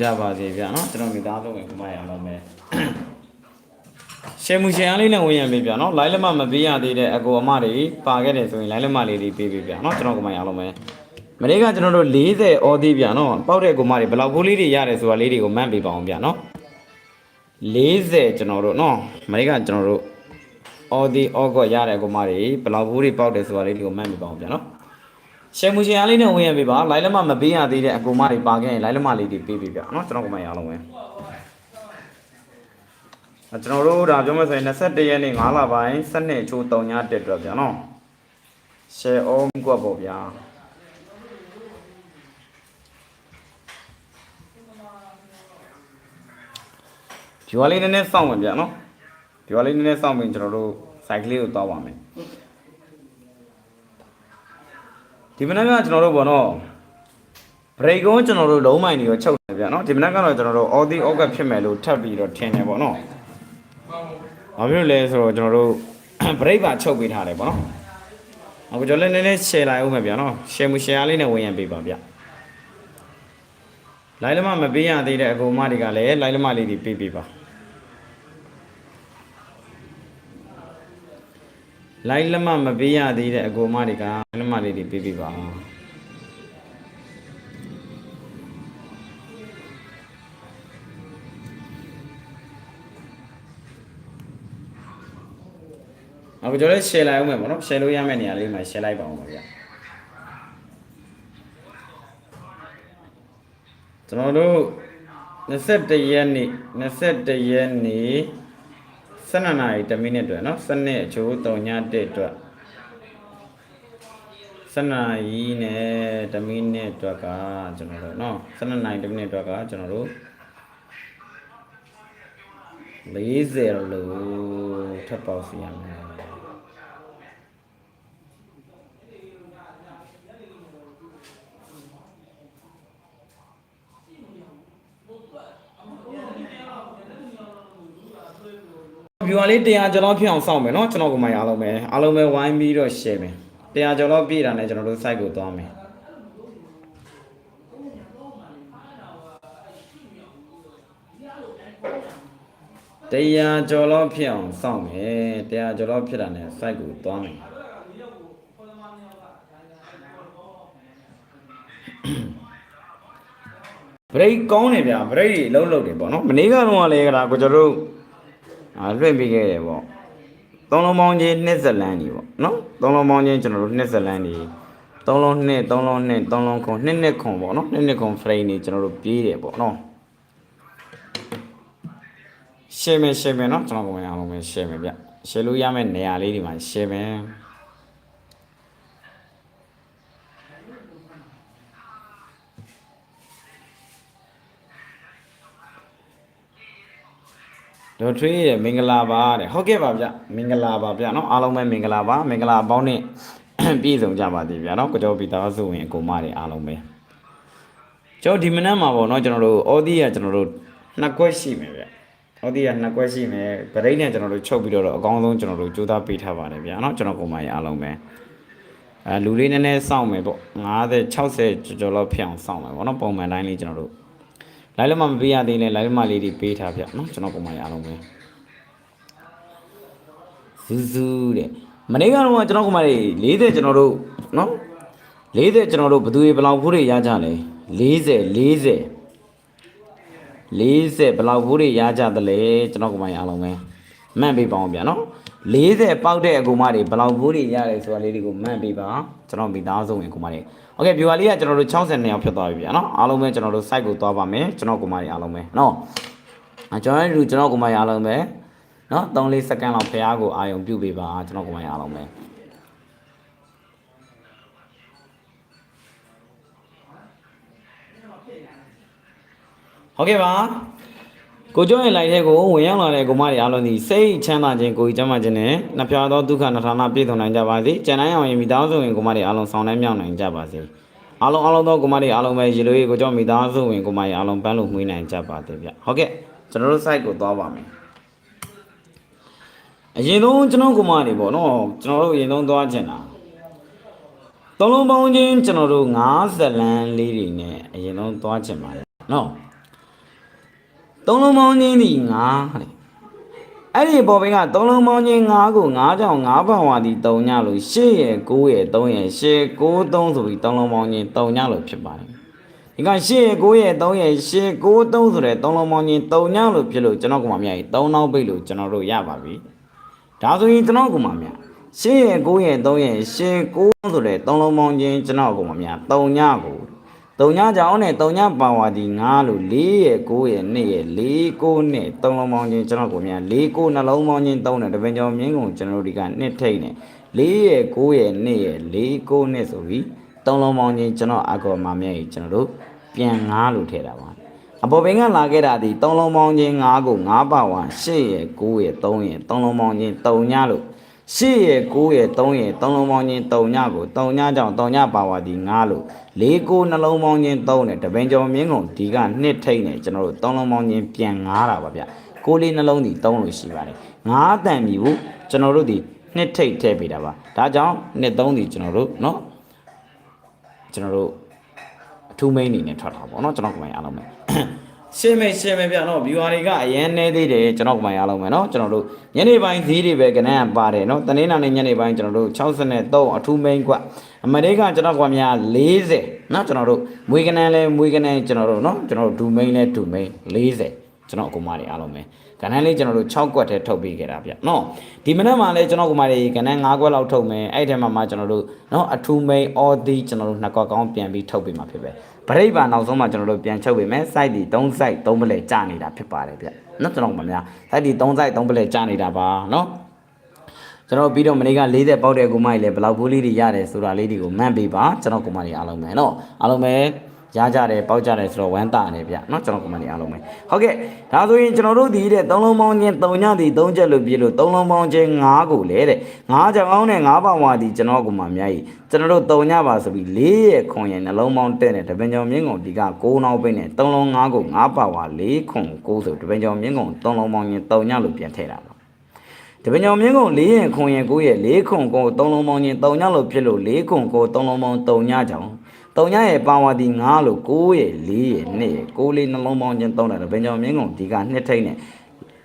ကြပါစေဗျာနော်ကျွန်တော်မိသားစုဝင်ကမရအောင်မယ်ရှယ်မူရှယ်အားလေးနဲ့ဝင်ရပြီဗျာနော်လိုင်းလက်မမပေးရသေးတဲ့အကိုအမတွေပါခဲ့တယ်ဆိုရင်လိုင်းလက်မလေးတွေပေးပြီဗျာနော်ကျွန်တော်ကမရအောင်မယ်မနေ့ကကျွန်တော်တို့40အော်သေးဗျာနော်ပေါက်တဲ့ကိုမတွေဘယ်လောက်ဖိုးလေးတွေရတယ်ဆိုတာလေးတွေကိုမှတ်ပေးပါအောင်ဗျာနော်40ကျွန်တော်တို့နော်မနေ့ကကျွန်တော်တို့အော်ဒီအော့ကော့ရတဲ့ကိုမတွေဘယ်လောက်ဖိုးတွေပေါက်တယ်ဆိုတာလေးတွေကိုမှတ်ပေးပါအောင်ဗျာနော် ရှယ်မူရှင်အားလေးနဲ့ဝင်ရပြီပါလိုင်းလက်မမပေးရသေးတဲ့အကူမတွေပါခဲ့ရင်လိုင်းလက်မလေးတွေပေးပြီဗျเนาะကျွန်တော်ကမှရအောင်ဝင်အဲကျွန်တော်တို့ဒါပြောမှဆိုရင်21ရက်နေ့9လပိုင်း7နှစ်ချိုး3ညတက်တော့ဗျာเนาะရှယ်အောမကွက်ပေါ့ဗျာဒီဝါလေးနည်းနည်းစောင့်ဝင်ဗျာเนาะဒီဝါလေးနည်းနည်းစောင့်ပြီးကျွန်တော်တို့စိုက်ကလေးကိုတောက်ပါမယ် ဒီမနက်ကကျွန်တော်တို့ပေါ့နော်ဘရိတ်ကုန်းကျွန်တော်တို့လုံးမိုင်တွေရောချုပ်တယ်ဗျာနော်ဒီမနက်ကတော့ကျွန်တော်တို့အော်ဒီအောက်ကဖြစ်မယ်လို့ထပ်ပြီးတော့ထင်တယ်ပေါ့နော်ဘာဖြစ်လို့လဲဆိုတော့ကျွန်တော်တို့ဘရိတ်ပါချုပ်ပေးထားတယ်ပေါ့နော်အခုကျွန်တော်လည်းနည်းနည်း share လိုက်အောင်မယ်ဗျာနော် share မ share လေးနဲ့ဝင်ရပေးပါဗျလိုင်းလမမပေးရသေးတဲ့အကူမတွေကလည်းလိုင်းလမလေးတွေပေးပေးပါ လိုင်းလက်မမပေးရသေးတဲ့အကူမတွေကလက်မလေးတွေပေးပေးပါအခုကျွန်တော်လည်း share လိုက်အောင်မယ်ပေါ့နော် share လို့ရမယ့်နေရာလေးမှာ share လိုက်ပါအောင်ပါဗျကျွန်တော်တို့21ရက်နေ့21ရက်နေ့ 12နာရီ10မိနစ်အတွက်เนาะစနစ်အချိုး3ည1အတွက်12နာရီနဲ့10မိနစ်အတွက်ကကျွန်တော်တို့เนาะ12နာရီ10မိနစ်အတွက်ကကျွန်တော်တို့40လို့ထပ်ပေါက်စီရမယ် ဗီဒီယိုလေး100ကျော်လောက်ဖြစ်အောင်စောင့်မယ်เนาะကျွန်တော်ကမှအားလုံးပဲအားလုံးပဲဝိုင်းပြီးတော့ share မယ်100ကျော်လောက်ပြည့်တာနဲ့ကျွန်တော်တို့ site ကိုသွားမယ်တရားကျော်လောက်ဖြစ်အောင်စောင့်မယ်တရားကျော်လောက်ဖြစ်တာနဲ့ site ကိုသွားမယ်ဘရိတ်ကောင်းတယ်ဗျာဘရိတ်တွေလုံးလုံးတယ်ပေါ့နော်မနေ့ကတော့လည်းကဒါကိုကျွန်တော်တို့ အာလွှင့်ပေးခဲ့တယ်ပေါ့သုံးလုံးပေါင်းချင်းနှစ်ဇလန်းကြီးပေါ့နော်သုံးလုံးပေါင်းချင်းကျွန်တော်တို့နှစ်ဇလန်းကြီးသုံးလုံးနှစ်သုံးလုံးနှစ်သုံးလုံးခွန်နှစ်နှစ်ခွန်ပေါ့နော်နှစ်နှစ်ခွန် frame တွေကျွန်တော်တို့ပြေးတယ်ပေါ့နော်ရှယ်မယ်ရှယ်မယ်နော်ကျွန်တော်ကမရအောင်မယ်ရှယ်မယ်ဗျရှယ်လို့ရမယ့်နေရာလေးဒီမှာရှယ်မယ် ဒေါ်ထွေးရဲ့မင်္ဂလာပါတဲ့ဟုတ်ကဲ့ပါဗျမင်္ဂလာပါဗျနော်အားလုံးပဲမင်္ဂလာပါမင်္ဂလာပေါင်းနဲ့ပြည့်စုံကြပါသည်ဗျနော်ကြောပီသားစုဝင်အကုန်မတွေအားလုံးပဲကျွန်တော်ဒီမနက်မှာပေါ့နော်ကျွန်တော်တို့အော်ဒီကကျွန်တော်တို့နှစ်ခွက်ရှိမယ်ဗျအော်ဒီကနှစ်ခွက်ရှိမယ်ဗရိတ်နဲ့ကျွန်တော်တို့ချုပ်ပြီးတော့အကောင်းဆုံးကျွန်တော်တို့ကြိုးစားပေးထားပါတယ်ဗျနော်ကျွန်တော်ကုန်မရအားလုံးပဲအဲလူလေးနည်းနည်းစောင့်မယ်ပေါ့50 60ကျော်ကျော်လောက်ဖြစ်အောင်စောင့်မယ်ပေါ့နော်ပုံမှန်တိုင်းလေးကျွန်တော်တို့ လိုက်လို့မှမပေးရသေးလဲလိုက်လို့မှလေးတွေပေးထားဗျနော်ကျွန်တော်ပုံမှန်ရအောင်ပဲဇူးဇူးတဲ့မနေ့ကတော့ကျွန်တော်ပုံမှန်လေး40ကျွန်တော်တို့နော်40ကျွန်တော်တို့ဘသူတွေဘလောက်ဖို့တွေရကြလဲ40 40 40ဘလောက်ဖို့တွေရကြသလဲကျွန်တော်ပုံမှန်ရအောင်ပဲမှန်ပေးပါအောင်ဗျာနော်40ပောက်တဲ့အကူမတွေဘလောက်ဖို့တွေရတယ်ဆိုတာလေးတွေကိုမှန်ပေးပါကျွန်တော်မိသားစုဝင်အကူမတွေ โอเคဗျူဟာလေးကကျွန်တော်တို့62ရောက်ဖြစ်သွားပြီဗျာနော်အားလုံးပဲကျွန်တော်တို့ site ကိုသွားပါမယ်ကျွန်တော်ကူမတွေအားလုံးပဲနော်အဲကျွန်တော်တို့ကျွန်တော်ကူမတွေအားလုံးပဲ နော်3-4စက္ကန့်လောက်ဖះကိုအာယုံပြုတ်ပေးပါကျွန်တော်ကိုမရအောင်ပဲဟုတ်ကဲ့ပါ ကိုကျော်ရဲ့ live ထဲကိုဝင်ရောက်လာတဲ့ကိုမတွေအားလုံးဒီစိတ်ချမ်းသာခြင်းကိုယ်ကြီးကျမ်းမာခြင်းနဲ့နှစ်ဖြာသောဒုက္ခနှထာနာပြည့်စုံနိုင်ကြပါစေ။ကျန်တိုင်းအောင်ရင်မိသားစုဝင်ကိုမတွေအားလုံးဆောင်တိုင်းမြောက်နိုင်ကြပါစေ။အားလုံးအားလုံးသောကိုမတွေအားလုံးပဲရေလိုရေကိုကျော်မိသားစုဝင်ကိုမတွေအားလုံးပန်းလို့မှွေးနိုင်ကြပါသေးဗျ။ဟုတ်ကဲ့ကျွန်တော်တို့ site ကိုသွားပါမယ်။အရင်ဆုံးကျွန်တော်ကမနေပေါ့နော်ကျွန်တော်တို့အရင်ဆုံးသွားချင်တာသုံးလုံးပေါင်းချင်းကျွန်တော်တို့90လမ်းလေးတွေနဲ့အရင်ဆုံးသွားချင်ပါတယ်နော် သုံးလုံးပေါင်းချင်းသည်9တဲ့အဲ့ဒီပေါ်ပင်ကသုံးလုံးပေါင်းချင်း9ကို9ကြောင့်9ပါဝါသည်3ညလို့8ရဲ့9ရဲ့3ရဲ့8 9 3ဆိုပြီးသုံးလုံးပေါင်းချင်း3ညလို့ဖြစ်ပါတယ်ဒီက8ရဲ့9ရဲ့3ရဲ့8 9 3ဆိုတဲ့သုံးလုံးပေါင်းချင်း3ညလို့ဖြစ်လို့ကျွန်တော်ကမှမြတ်ကြီး3နောက်ပိတ်လို့ကျွန်တော်တို့ရပါပြီဒါဆိုရင်ကျွန်တော်ကမှမြတ်8ရဲ့9ရဲ့3ရဲ့8 9ဆိုတဲ့သုံးလုံးပေါင်းချင်းကျွန်တော်ကမှမြတ်3ညကို 3ညကြောင်းနဲ့3ညပါဝါဒီ9လို့4ရဲ့9ရဲ့2ရဲ့4 9နဲ့3လုံးပေါင်းချင်းကျွန်တော်ကိုမြန်4 9နှလုံးပေါင်းချင်း3နဲ့တပင်ကျော်မြင်းကုန်ကျွန်တော်တို့ဒီကနှစ်ထိတ်နဲ့4ရဲ့9ရဲ့2ရဲ့4 9နဲ့ဆိုပြီး3လုံးပေါင်းချင်းကျွန်တော်အကောမမြဲကြီးကျွန်တော်တို့ပြန်9လို့ထည့်တာပါအပေါ်ပင်ကလာခဲ့တာဒီ3လုံးပေါင်းချင်း9ကို9ပါဝါ8ရဲ့9ရဲ့3ရဲ့3လုံးပေါင်းချင်း3ညလို့ 8ရဲ့9ရဲ့3ရဲ့3လုံးပေါင်းချင်း3ညကို3ညကြောင့်3ညပါဝါဒီ9လို့4 9နှလုံးပေါင်းချင်း3နဲ့တပင်ကျော်မြင်းကုန်ဒီကနှစ်ထိတ်နဲ့ကျွန်တော်တို့3လုံးပေါင်းချင်းပြန်9တာပါဗျ6လေးနှလုံးဒီ3လို့ရှိပါတယ်9တန်ပြီကိုကျွန်တော်တို့ဒီနှစ်ထိတ်ထည့်ပေးတာပါဒါကြောင့်နှစ်3ဒီကျွန်တော်တို့เนาะကျွန်တော်တို့အထူးမိန်အနေနဲ့ထွက်တာပေါ့เนาะကျွန်တော်ကမှအားလုံးပဲ ရှင်းမယ်ရှင်းမယ်ပြတော့ viewer တွေကအရင်နေသေးတယ်ကျွန်တော်ကမှရအောင်မယ်နော်ကျွန်တော်တို့ညနေပိုင်းဈေးတွေပဲကနန်းပါတယ်နော်တနင်္လာနေ့ညနေပိုင်းကျွန်တော်တို့63အထူးမိန်ကွက်အမေရိကန်ကျွန်တော်ကများ40နော်ကျွန်တော်တို့မွေးကနန်းလဲမွေးကနန်းကျွန်တော်တို့နော်ကျွန်တော်တို့ဒူမိန်လဲဒူမိန်40ကျွန်တော်အကုန်မတွေအားလုံးပဲ ကနန်းလေးကျွန်တော်တို့6ကွက်ထဲထုတ်ပေးခဲ့တာဗျเนาะဒီမနက်မှာလဲကျွန်တော်ကူမတွေကနန်း5ကွက်လောက်ထုတ်မယ်အဲ့ဒီထဲမှာမှကျွန်တော်တို့เนาะအထူးမိန် all ဒီကျွန်တော်တို့နှစ်ကွက်ကောင်းပြန်ပြီးထုတ်ပေးမှာဖြစ်ပဲဗရိတ်ပါနောက်ဆုံးမှကျွန်တော်တို့ပြန်ချုပ်ပေးမယ် site ဒီ3 site 3ပလဲကြာနေတာဖြစ်ပါတယ်ဗျเนาะကျွန်တော်ကမများ site ဒီ3 site 3ပလဲကြာနေတာပါเนาะကျွန်တော်ပြီးတော့မနေ့က40ပေါက်တဲ့ကူမကြီးလည်းဘယ်လောက်ဘူးလေးတွေရတယ်ဆိုတာလေးတွေကိုမှန်ပေးပါကျွန်တော်ကူမကြီးအားလုံးပဲเนาะအားလုံးပဲ ရကြတယ်ပေါက်ကြတယ်ဆိုတော့ဝမ်းတာနေဗျเนาะကျွန်တော်ကွန်မန့်နေအားလုံးပဲဟုတ်ကဲ့ဒါဆိုရင်ကျွန်တော်တို့ဒီတဲ့3လုံးပေါင်းချင်း3ညတီ3ချက်လို့ပြလို့3လုံးပေါင်းချင်း9ကိုလေတဲ့9ကြောင်အောင်နဲ့9ပါဝါတီကျွန်တော်ကွန်မန့်များကြီးကျွန်တော်တို့3ညပါဆိုပြီး4ရဲ့ခွန်ရဲ့နှလုံးပေါင်းတဲ့နဲ့တပင်ကြောင်မြင့်ကုန်ဒီက9နောက်ပိတ်နဲ့3လုံး9ကို9ပါဝါ4ခွန်9ဆိုတပင်ကြောင်မြင့်ကုန်3လုံးပေါင်းချင်း3ညလို့ပြန်ထည့်တာပါတပင်ကြောင်မြင့်ကုန်4ရဲ့ခွန်ရဲ့9ရဲ့4ခွန်9 3လုံးပေါင်းချင်း3ညလို့ဖြစ်လို့4ခွန်9 3လုံးပေါင်း3ညကြောင် တုံညရဲ့ပါဝါတီ9လို့9ရဲ့4ရဲ့2ရဲ့6လေးနှလုံးပေါင်းချင်း3တာဘယ်ကြောင့်မင်းကုန်ဒီကနှစ်ထိတ်နဲ့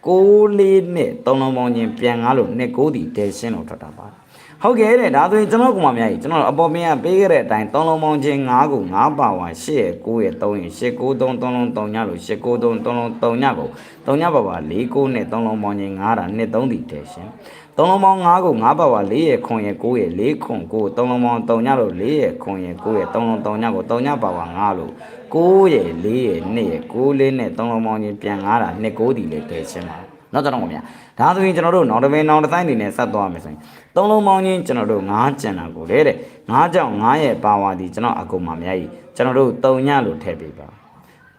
6လေးနဲ့3လုံးပေါင်းချင်းပြန်9လို့2 9ဒီတဲရှင်းလို့ထွက်တာပါဟုတ်ကဲ့တဲ့ဒါဆိုရင်ကျွန်တော်ကမှများကြီးကျွန်တော်အပေါ်ပြင်ကပေးခဲ့တဲ့အတိုင်း3လုံးပေါင်းချင်း9ကို9ပါဝါ8ရဲ့9ရဲ့3ရဲ့8 9 3 3လုံး3ညလို့8 9 3 3လုံး3ညကို3ညပါပါ4 9နဲ့3လုံးပေါင်းချင်း9တာ2 3ဒီတဲရှင်း သုံးလုံးပေါင်း9ကို9ပါဝါ4ရဲ့ခွန်ရဲ့9ရဲ့4ခွန်9သုံးလုံးပေါင်း3ညလို့4ရဲ့ခွန်ရဲ့9ရဲ့3လုံး3ညကို3ညပါဝါ9လို့9ရဲ့4ရဲ့2ရဲ့9လေးနဲ့3လုံးပေါင်းချင်းပြန်9တာ2 9ဒီလေးတည်ချင်းပါနောက်ကျွန်တော်ခင်ဗျာဒါဆိုရင်ကျွန်တော်တို့နောက်တစ်ပင်နောက်တစ်ဆိုင်နေနဲ့ဆက်သွားမယ်ဆိုရင်သုံးလုံးပေါင်းချင်းကျွန်တော်တို့9ကျန်တာကိုလေတဲ့9ကြောင့်9ရဲ့ပါဝါဒီကျွန်တော်အကုန်မှာအများကြီးကျွန်တော်တို့3ညလို့ထည့်ပေးပါ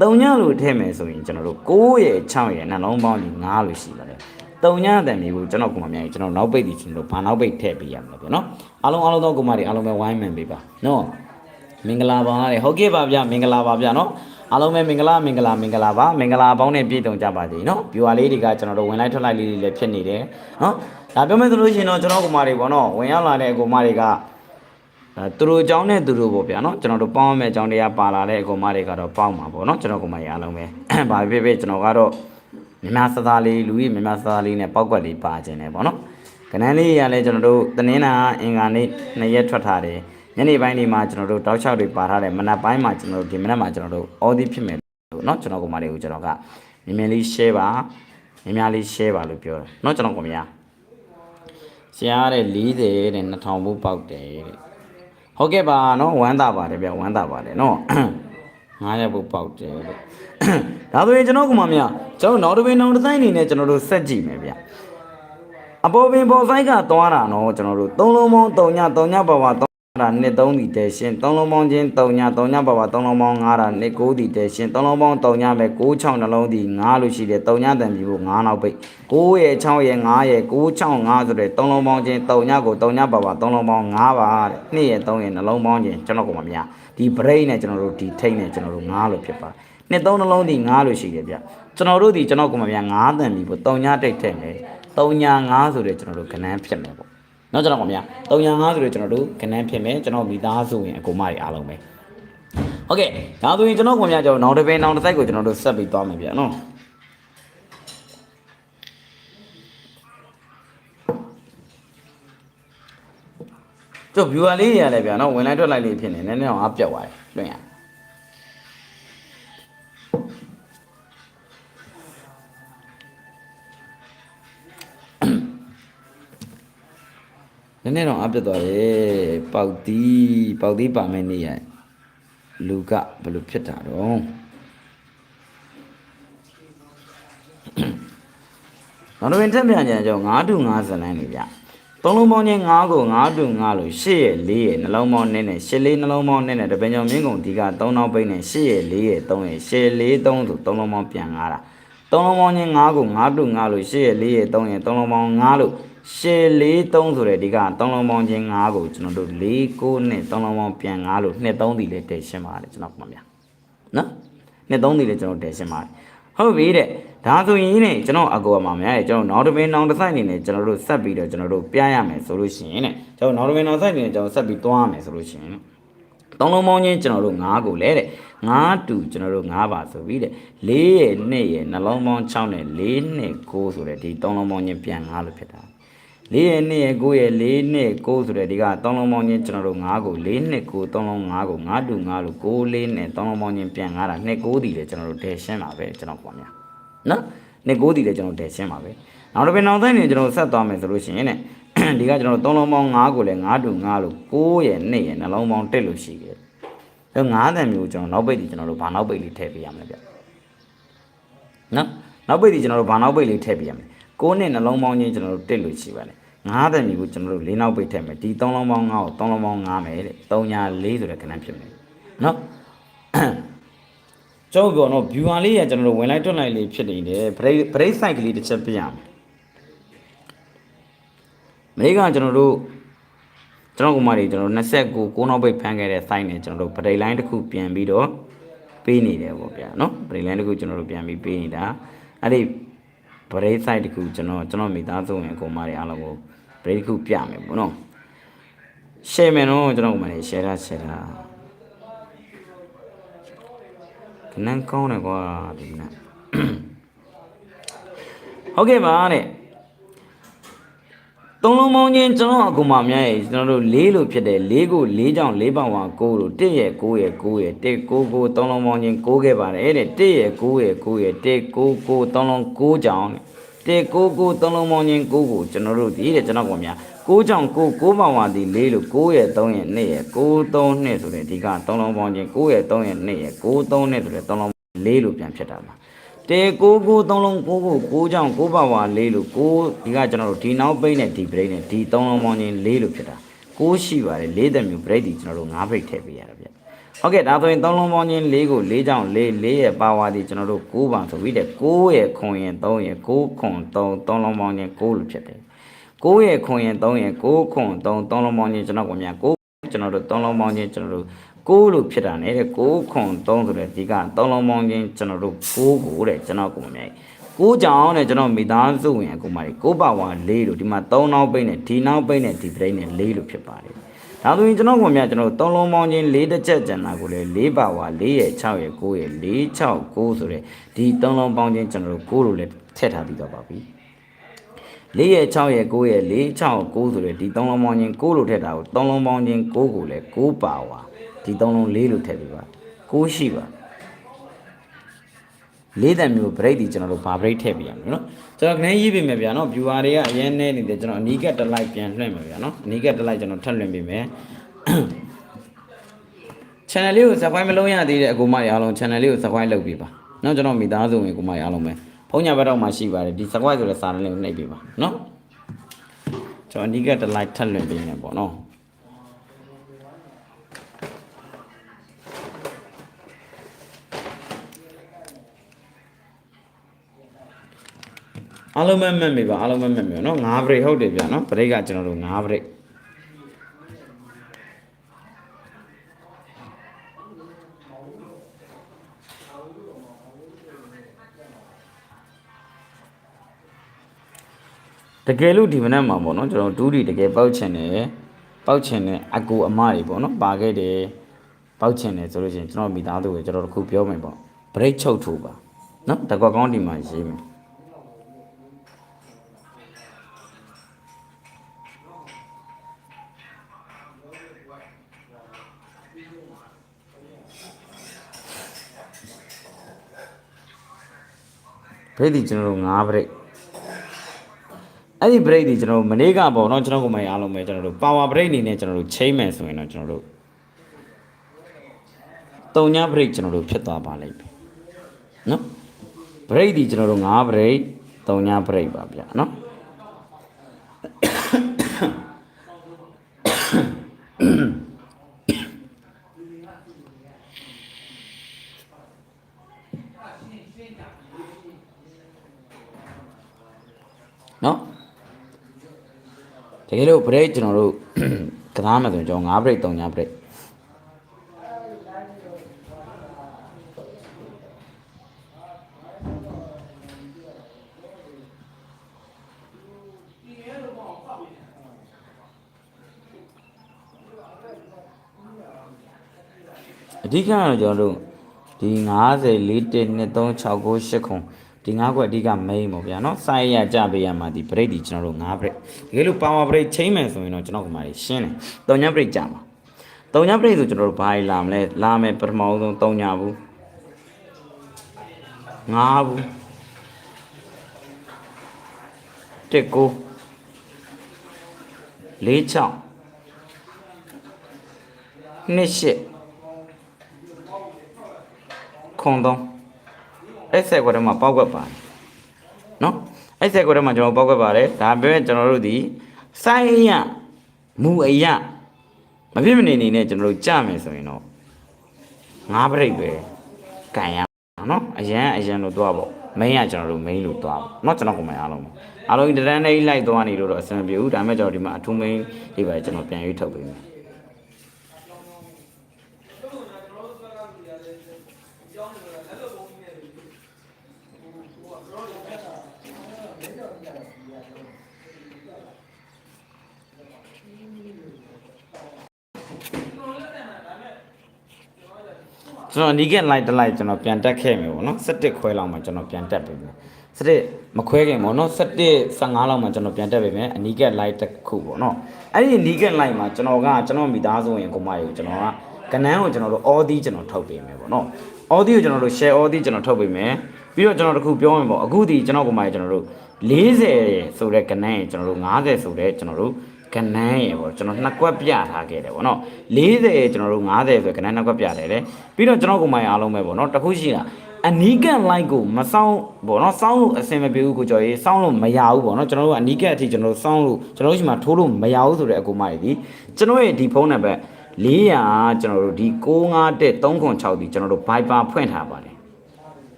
3ညလို့ထည့်မယ်ဆိုရင်ကျွန်တော်တို့9ရဲ့6ရဲ့နှလုံးပေါင်းဒီ9လို့ရှိပါတယ် တုံညတန်မျိုးကိုကျွန်တော်ကမှမြိုင်ကျွန်တော်နောက်ပိတ်ဒီကျွန်တော်ဘာနောက်ပိတ်ထည့်ပေးရမှာဗျနော်အားလုံးအားလုံးသောကုမတွေအားလုံးပဲဝိုင်းမှန်ပေးပါနော်မင်္ဂလာပါလေဟုတ်ကဲ့ပါဗျမင်္ဂလာပါဗျနော်အားလုံးပဲမင်္ဂလာမင်္ဂလာမင်္ဂလာပါမင်္ဂလာပေါင်းနဲ့ပြည့်စုံကြပါစေနော်ဗျူဟာလေးတွေကကျွန်တော်တို့ဝင်လိုက်ထွက်လိုက်လေးတွေလည်းဖြစ်နေတယ်နော်ဒါပြောမယ်ဆိုလို့ရှိရင်တော့ကျွန်တော်ကုမတွေပေါ့နော်ဝင်ရောက်လာတဲ့ကုမတွေကအဲသူတို့အကြောင်းနဲ့သူတို့ပေါ့ဗျာနော်ကျွန်တော်တို့ပေါင်းမဲ့အကြောင်းတရားပါလာတဲ့အကုမတွေကတော့ပေါင်းမှာပေါ့နော်ကျွန်တော်ကုမတွေအားလုံးပဲဘာဖြစ်ဖြစ်ကျွန်တော်ကတော့ မြမစသားလေးလူကြီးမြမစသားလေးနဲ့ပောက်ကွက်လေးပါခြင်းတယ်ပေါ့နော်ကနန်းလေးရလဲကျွန်တော်တို့တနင်္လာအင်္ဂါနေ့နှစ်ရက်ထွက်ထားတယ်ညနေပိုင်းဒီမှာကျွန်တော်တို့တောက်ချောက်တွေပါထားတယ်မနက်ပိုင်းမှာကျွန်တော်တို့ဒီမနက်မှာကျွန်တော်တို့အော်ဒီဖြစ်မယ်လို့เนาะကျွန်တော်ကမလေးကိုကျွန်တော်ကမြင်မြင်လေး share ပါမြင်များလေး share ပါလို့ပြောတယ်เนาะကျွန်တော်ကမရရှားတဲ့40တဲ့2000ဘူးပေါက်တယ်တဲ့ဟုတ်ကဲ့ပါเนาะဝမ်းသာပါတယ်ဗျဝမ်းသာပါတယ်เนาะ 9ရက်ဘူးပေါက်တယ်လို့ဒါဆိုရင်ကျွန်တော်ကမှမရကျွန်တော်နောက်တစ်ပင်နောက်တစ်ဆိုင်အနေနဲ့ကျွန်တော်တို့ဆက်ကြည့်မယ်ဗျအပေါ်ပင်ပေါ်ဆိုင်ကသွားတာနော်ကျွန်တော်တို့သုံးလုံးပေါင်း3ည3ညပါပါ3တာနှစ်3ဒီတဲရှင်သုံးလုံးပေါင်းချင်း3ည3ညပါပါ3လုံးပေါင်း9တာနှစ်9ဒီတဲရှင်သုံးလုံးပေါင်း3ညပဲ6 6နှလုံးဒီ9လို့ရှိတယ်3ညတန်ပြီဖို့9နောက်ပိတ်9ရဲ့6ရဲ့9ရဲ့9 6 5ဆိုတဲ့သုံးလုံးပေါင်းချင်း3ညကို3ညပါပါ3လုံးပေါင်း9ပါတဲ့နှစ်ရဲ့3ရဲ့နှလုံးပေါင်းချင်းကျွန်တော်ကမှမရ ဒီ brain နဲ့ကျွန်တော်တို့ဒီထိတ်နဲ့ကျွန်တော်တို့9လို့ဖြစ်ပါတယ်နှစ်သုံးနှလုံးဒီ9လို့ရှိတယ်ဗျကျွန်တော်တို့ဒီကျွန်တော်ကမှမရ9တန်ပြီဖို့3ညတိတ်ထည့်မယ်3ည9ဆိုတဲ့ကျွန်တော်တို့ကဏ္ဍဖြစ်မယ်ပေါ့เนาะကျွန်တော်ကမြ305ဆိုတော့ကျွန်တော်တို့ခဏန်းဖြစ်မယ်ကျွန်တော်မိသားစုရင်အကူမတွေအားလုံးပဲဟုတ်ကဲ့ဒါဆိုရင်ကျွန်တော်ကမြကျွန်တော်နောက်တစ်ပင်နောက်တစ်စိုက်ကိုကျွန်တော်တို့ဆက်ပြီးသွားမယ်ဗျာနော် ကျုပ် viewer လေးတွေရလဲဗျာနော်ဝင်လိုက်ထွက်လိုက်လေးဖြစ်နေနည်းနည်းတော့အပြတ်သွားတယ်လွင့်ရနည်းနည်းတော့အပြတ်သွားတယ်ပေါက်တီးပေါက်တီးပါမယ်နေရလူကဘယ်လိုဖြစ်တာတော့နောက်တစ်ပင်ထက်ပြန်ကြံကြော9တူ9ဇလန်းနေဗျ သုံးလုံးပေါင်းချင်း9ကို9တူ9လို့8ရဲ့4ရဲ့နှလုံးပေါင်းနဲ့နဲ့8လေးနှလုံးပေါင်းနဲ့နဲ့တပင်ကြောင့်မြင်းကုန်ဒီက3နောက်ပိတ်နဲ့8ရဲ့4ရဲ့3ရဲ့8 4 3ဆို3လုံးပေါင်းပြန်9တာသုံးလုံးပေါင်းချင်း9ကို9တူ9လို့8ရဲ့4ရဲ့3ရဲ့3လုံးပေါင်း9လို့8 4 3ဆိုတဲ့ဒီက3လုံးပေါင်းချင်း9ကိုကျွန်တော်တို့4 9နဲ့3လုံးပေါင်းပြန်9လို့2 3ဒီလေးတည်ရှင်းပါတယ်ကျွန်တော်ခင်ဗျာနော်2 3ဒီလေးကျွန်တော်တည်ရှင်းပါတယ် ဟုတ်ပြီတဲ့ဒါဆိုရင်ねကျွန်တော်အကူအမများတယ်ကျွန်တော်နောက်တစ်ပင်နောက်တစ်ဆိုင်နေနဲ့ကျွန်တော်တို့ဆက်ပြီးတော့ကျွန်တော်တို့ပြရမယ်ဆိုလို့ရှိရင်တဲ့ကျွန်တော်နောက်တစ်ပင်နောက်ဆိုင်နေနဲ့ကျွန်တော်ဆက်ပြီးတွားရမယ်ဆိုလို့ရှိရင်သုံးလုံးပေါင်းချင်းကျွန်တော်တို့9ကိုလဲတဲ့9တူကျွန်တော်တို့9ပါဆိုပြီးတဲ့4ရဲ့2ရဲ့နှလုံးပေါင်း6နဲ့4နဲ့9ဆိုတဲ့ဒီသုံးလုံးပေါင်းချင်းပြန်9လို့ဖြစ်တာ 4ရဲ့2ရဲ့9ရဲ့4နဲ့9ဆိုတဲ့ဒီကသုံးလုံးပေါင်းချင်းကျွန်တော်တို့9ကို4နဲ့9သုံးလုံး9ကို9တူ9လို့9 4နဲ့သုံးလုံးပေါင်းချင်းပြန်9တာ2 9ဒီလေကျွန်တော်တို့ဒယ်ရှင်းပါပဲကျွန်တော်ပေါ့များနော်2 9ဒီလေကျွန်တော်ဒယ်ရှင်းပါပဲနောက်တစ်ပင်နောက်တိုင်းနေကျွန်တော်ဆက်သွားမယ်ဆိုလို့ရှိရင်ねဒီကကျွန်တော်သုံးလုံးပေါင်း9ကိုလည်း9တူ9လို့9ရဲ့2ရဲ့နှလုံးပေါင်းတက်လို့ရှိခဲ့အဲ9တန်မျိုးကျွန်တော်နောက်ပိတ်ဒီကျွန်တော်တို့ဘာနောက်ပိတ်လေးထည့်ပေးရမလဲဗျနော်နောက်ပိတ်ဒီကျွန်တော်တို့ဘာနောက်ပိတ်လေးထည့်ပေးရမလဲ9နဲ့နှလုံးပေါင်းချင်းကျွန်တော်တို့တက်လို့ရှိပါတယ် 9တန်မျိုးကိုကျွန်တော်တို့၄နောက်ပိတ်ထည့်မယ်ဒီ3လုံးပေါင်း9ကို3လုံးပေါင်း9မယ်တဲ့3ညာ4ဆိုတဲ့ခဏဖြစ်မယ်နော်ကျောင်းပြောတော့ viewer လေးရကျွန်တော်တို့ဝင်လိုက်တွက်လိုက်လေးဖြစ်နေတယ် break break site ကလေးတစ်ချက်ပြရမယ်မနေ့ကကျွန်တော်တို့ကျွန်တော်ကမာတွေကျွန်တော်29 9နောက်ပိတ်ဖမ်းခဲ့တဲ့ site နဲ့ကျွန်တော်တို့ break line တစ်ခုပြန်ပြီးတော့ပေးနေတယ်ပေါ့ဗျာနော် break line တစ်ခုကျွန်တော်တို့ပြန်ပြီးပေးနေတာအဲ့ဒီ break site တစ်ခုကျွန်တော်ကျွန်တော်မိသားစုဝင်အကောင်မတွေအားလုံးကို break တစ်ခုပြမယ်ပေါ့နော် share မယ်နော်ကျွန်တော်ကမာတွေ share တာ share တာခဏကောင်းတယ်ကွာဒီနေ့ဟုတ်ကဲ့ပါတဲ့သုံးလုံးပေါင်းချင်းကျွန်တော်အကူမများရဲ့ကျွန်တော်တို့၄လို့ဖြစ်တယ်၄ကို၄ကြောင့်၄ပေါင်ဝါ9လို့1ရဲ့9ရဲ့9ရဲ့1 9 9သုံးလုံးပေါင်းချင်း9ခဲ့ပါတယ်တဲ့1ရဲ့9ရဲ့9ရဲ့1 9 9သုံးလုံး9ကြောင့်တဲ့ 1 9 9သုံးလုံးပေါင်းချင်း9ကိုကျွန်တော်တို့ဒီတဲ့ကျွန်တော်ကောင်များ9ကြောင့်9 9ပေါင်ဝါဒီ4လို့9ရဲ့3ရဲ့2ရဲ့9 3 2ဆိုတဲ့ဒီကသုံးလုံးပေါင်းချင်း9ရဲ့3ရဲ့2ရဲ့9 3 2ဆိုတဲ့သုံးလုံး4လို့ပြန်ဖြစ်တာပါတေကိုကိုသုံးလုံးကိုကိုကိုကြောင့်ကိုပါဝါလေးလို့ကိုဒီကကျွန်တော်တို့ဒီနောက်ပိတ်နဲ့ဒီဘရိတ်နဲ့ဒီသုံးလုံးပေါင်းချင်းလေးလို့ဖြစ်တာကိုရှိပါတယ်လေးသက်မျိုးဘရိတ်ဒီကျွန်တော်တို့၅ဘရိတ်ထည့်ပေးရတာဗျ ဟုတ်ကဲ့ဒါဆိုရင်သုံးလုံးပေါင်းချင်းလေးကိုလေးကြောင့်လေးလေးရဲ့ပါဝါဒီကျွန်တော်တို့9ပါဆိုပြီးတဲ့9ရဲ့ခွန်ရင်3ရဲ့9ခွန်3သုံးလုံးပေါင်းချင်း9လို့ဖြစ်တယ်9ရဲ့ခွန်ရင်3ရဲ့9ခွန်3သုံးလုံးပေါင်းချင်းကျွန်တော်ကများ9ကျွန်တော်တို့သုံးလုံးပေါင်းချင်းကျွန်တော်တို့6လို့ဖြစ်တာနဲ့တဲ့6ခွန်3ဆိုတဲ့ဒီက3လုံးပေါင်းချင်းကျွန်တော်တို့6ကိုတဲ့ကျွန်တော်ကိုမမြိုက်6ကြောင်တဲ့ကျွန်တော်မိသားစုဝင်အကူမကြီး6ပါဝါ4လို့ဒီမှာ3နောက်ပိတ်နဲ့ဒီနောက်ပိတ်နဲ့ဒီပရိတ်နဲ့4လို့ဖြစ်ပါတယ် ဒါဆိုရင်ကျွန်တော်ကမြကျွန်တော်3လုံးပေါင်းချင်း4တစ်ချက်ကျန်တာကိုလေ4ပါဝါ4ရဲ့6ရဲ့9ရဲ့4 6 9ဆိုတဲ့ဒီ3လုံးပေါင်းချင်းကျွန်တော်တို့6လို့လည်းထည့်ထားပြီးတော့ပါပြီ4ရဲ့6ရဲ့9ရဲ့4 6 9ဆိုတဲ့ဒီ3လုံးပေါင်းချင်း6လို့ထည့်တာကို3လုံးပေါင်းချင်း6ကိုလည်း6ပါဝါဒီသုံးလုံးလေးလို့ထည့်ပေးပါကိုးရှိပါ လေးတံမျိုး break ဒီကျွန်တော်တို့ဘာ break ထည့်ပေးရမယ်နော်ကျွန်တော်ခန်းရေးပေးမယ်ဗျာနော် viewer တွေကအရင်နဲ့နေတယ်ကျွန်တော်အနီးကတစ်လိုက်ပြန်လွှင့်မယ်ဗျာနော်အနီးကတစ်လိုက်ကျွန်တော်ထပ်လွှင့်ပေးမယ် channel လေးကို subscribe မလုပ်ရသေးတဲ့အကူမတွေအားလုံး channel လေးကို subscribe လုပ်ပေးပါနော်ကျွန်တော်မိသားစုဝင်အကူမတွေအားလုံးပဲဖုန်းညာဘက်တော့မှရှိပါတယ်ဒီ subscribe ဆိုတဲ့စာတန်းလေးကိုနှိပ်ပေးပါနော်ကျွန်တော်အနီးကတစ်လိုက်ထပ်လွှင့်ပေးမယ်ပေါ့နော် အားလုံးပဲမှတ်မိပါအားလုံးပဲမှတ်မိပါနော်9 break ဟုတ်တယ်ဗျာနော် break ကကျွန်တော်တို့9 break တကယ်လို့ဒီမနက်မှာပေါ့နော်ကျွန်တော်ဒူးဒီတကယ်ပောက်ချင်တယ်ပောက်ချင်တယ်အကူအမတွေပေါ့နော်ပါခဲ့တယ်ပောက်ချင်တယ်ဆိုလို့ရှိရင်ကျွန်တော်မိသားစုကိုကျွန်တော်တို့ခုပြောမယ်ပေါ့ break ချုပ်ထိုးပါနော်တကွက်ကောင်းဒီမှာရေးမယ် break ဒီကျွန်တော်တို့9 break အဲ့ဒီ break ဒီကျွန်တော်တို့မနေ့ကပေါ့နော်ကျွန်တော်ကိုယ်မအားလုံးပဲကျွန်တော်တို့ power break အနေနဲ့ကျွန်တော်တို့ချိန်မယ်ဆိုရင်တော့ကျွန်တော်တို့တုံညာ break ကျွန်တော်တို့ဖြစ်သွားပါလိမ့်မယ်နော် break ဒီကျွန်တော်တို့9 break တုံညာ break ပါဗျာနော်နော်တ ကယ်လို့ break ကျွန်တော်တို့ကစားမယ်ဆိုရင်ကျွန်တော်9 break 3ည break အဓိကကတော့ကျွန်တော်တို့ဒီ90 4 1 2 3 6 9 8ခု ဒီ၅ခွက်အဓိက main ပေါ့ဗျာနော်စိုက်ရကြပေးရမှာဒီ break ဒီကျွန်တော်တို့၅ break တကယ်လို့ power break ချိန်မယ်ဆိုရင်တော့ကျွန်တော်ကမှရှင်းတယ်တုံညာ break ကြပါတုံညာ break ဆိုကျွန်တော်တို့ဘာလာမလဲလာမယ်ပထမဆုံးတုံညာဘူး၅ဘူးတစ်ကို၄၆နှစ်ရှစ်ခွန်သုံး အဲ့ဆက်ခွက်ထဲမှာပေါက်ကွက်ပါတယ်နော်အဲ့ဆက်ခွက်ထဲမှာကျွန်တော်ပေါက်ကွက်ပါတယ်ဒါပေမဲ့ကျွန်တော်တို့ဒီစိုင်းရမူအရမဖြစ်မနေနေနဲ့ကျွန်တော်တို့ကြမယ်ဆိုရင်တော့ငါးပြိတ်ပဲကန်ရမှာနော်အရန်အရန်လို့သွားပေါ့ main ကကျွန်တော်တို့ main လို့သွားပေါ့နော်ကျွန်တော်ကိုမအားလုံးပါအားလုံးဒီတန်းလေးလိုက်သွားနေလို့တော့အဆင်မပြေဘူးဒါပေမဲ့ကျွန်တော်ဒီမှာအထူး main ဒီပဲကျွန်တော်ပြန်ရွေးထုတ်ပေးမယ် ကျွန်တော်အနီးကလိုက်တက်လိုက်ကျွန်တော်ပြန်တက်ခဲ့မယ်ပေါ့နော်17ခွဲလောက်မှကျွန်တော်ပြန်တက်ပြီမယ်17မခွဲခင်ပေါ့နော်17 15လောက်မှကျွန်တော်ပြန်တက်ပြီမယ်အနီးကလိုက်တစ်ခုပေါ့နော်အဲ့ဒီအနီးကလိုက်မှာကျွန်တော်ကကျွန်တော်မိသားစုဝင်ကိုမယူကျွန်တော်ကကနန်းကိုကျွန်တော်တို့အော်ဒီကျွန်တော်ထုတ်ပေးမယ်ပေါ့နော်အော်ဒီကိုကျွန်တော်တို့ share အော်ဒီကျွန်တော်ထုတ်ပေးမယ်ပြီးတော့ကျွန်တော်တခုပြောရင်ပေါ့အခုဒီကျွန်တော်ကိုမယူကျွန်တော်တို့40ဆိုတဲ့ကနန်းရေကျွန်တော်တို့50ဆိုတဲ့ကျွန်တော်တို့ ကနန်းရေပေါ့ကျွန်တော်နှစ်ကွက်ပြထားခဲ့တယ်ပေါ့နော်40ကျွန်တော်တို့50ဆိုကနန်းနှစ်ကွက်ပြတယ်လေပြီးတော့ကျွန်တော်ကိုမိုင်အားလုံးပဲပေါ့နော်တခုရှိတာအနီးကန့် like ကိုမစောင်းပေါ့နော်စောင်းလို့အဆင်မပြေဘူးကိုကျော်ရေးစောင်းလို့မရဘူးပေါ့နော်ကျွန်တော်တို့ကအနီးကန့်အထိကျွန်တော်တို့စောင်းလို့ကျွန်တော်တို့ရှိမှထိုးလို့မရဘူးဆိုတဲ့အကူမကြီးဒီကျွန်တော်ရဲ့ဒီဖုန်းနံပါတ်400ကျွန်တော်တို့ဒီ65တက်306ဒီကျွန်တော်တို့ Viber ဖွင့်ထားပါတယ်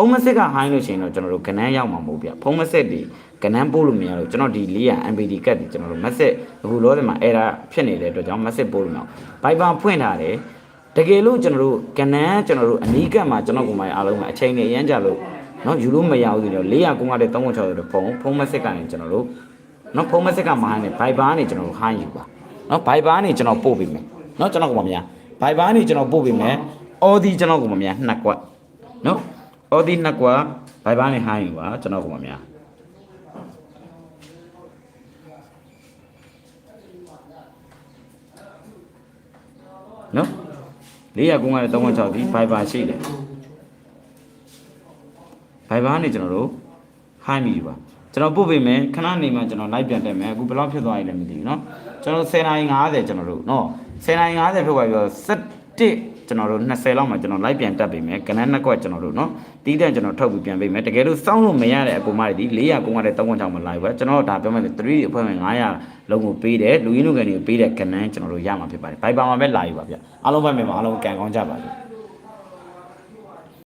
ဖုံးမစစ်ကဟိုင်းလို့ရှိရင်တော့ကျွန်တော်တို့ကနန်းရောက်မှာမဟုတ်ဗျဖုံးမစစ်ဒီကနန်းပို့လို့မရလို့ကျွန်တော်ဒီ400 MPD ကတ်ဒီကျွန်တော်တို့ message အခုလောဆယ်မှာ error ဖြစ်နေတဲ့အတွက်ကြောင့် message ပို့လို့မရအောင် Viber ဖွင့်ထားတယ်တကယ်လို့ကျွန်တော်တို့ကနန်းကျွန်တော်တို့အနီးကပ်မှာကျွန်တော်ကိုယ်ပိုင်အားလုံးမှာအချိန်နဲ့ရမ်းကြလို့နော်ယူလို့မရဘူးဆိုတော့400ကုန်းကတဲ့360တဲ့ဖုန်းဖုန်း message ကနေကျွန်တော်တို့နော်ဖုန်း message ကမှာနေ Viber ကနေကျွန်တော်တို့ဟိုင်းယူပါနော် Viber ကနေကျွန်တော်ပို့ပေးမယ်နော်ကျွန်တော်ကိုယ်မများ Viber ကနေကျွန်တော်ပို့ပေးမယ် audio ကျွန်တော်ကိုယ်မများနှစ်ကွက်နော် အော်ဒီနှစ်ကွာဘိုင်ဘာနဲ့ဟိုင်းယူပါကျွန်တော်ကမများနော်400ကုန်းကလည်း360ဒီဘိုင်ဘာရှိတယ်ဘိုင်ဘာနဲ့ကျွန်တော်တို့ဟိုင်းမိယူပါကျွန်တော်ပို့ပေးမယ်ခဏနေမှကျွန်တော်လိုက်ပြန်တက်မယ်အခုဘယ်လောက်ဖြစ်သွားပြီလဲမသိဘူးเนาะကျွန်တော်10:50ကျွန်တော်တို့เนาะ10:50ဖြစ်သွားပြီဆို17 7 ကျွန်တော်တို့20လောက်မှကျွန်တော်လိုက်ပြန်တက်ပေးမယ်ကဏ္ဍနှစ်ကွက်ကျွန်တော်တို့နော်တီးတန့်ကျွန်တော်ထုတ်ပြီးပြန်ပေးမယ်တကယ်လို့စောင်းလို့မရတဲ့အကူမတွေဒီ400 900 3000မလိုက်ဘူးကျွန်တော်တို့ဒါပြောမယ်3 D အဖွဲ့ဝင်900လုံးကိုပေးတယ်လူရင်းလူကန်တွေကိုပေးတဲ့ကဏ္ဍကျွန်တော်တို့ရမှာဖြစ်ပါတယ်ဘိုင်ပါမှာပဲလာယူပါဗျအားလုံးပဲမြန်မာအားလုံးကန်ကောင်းကြပါစေ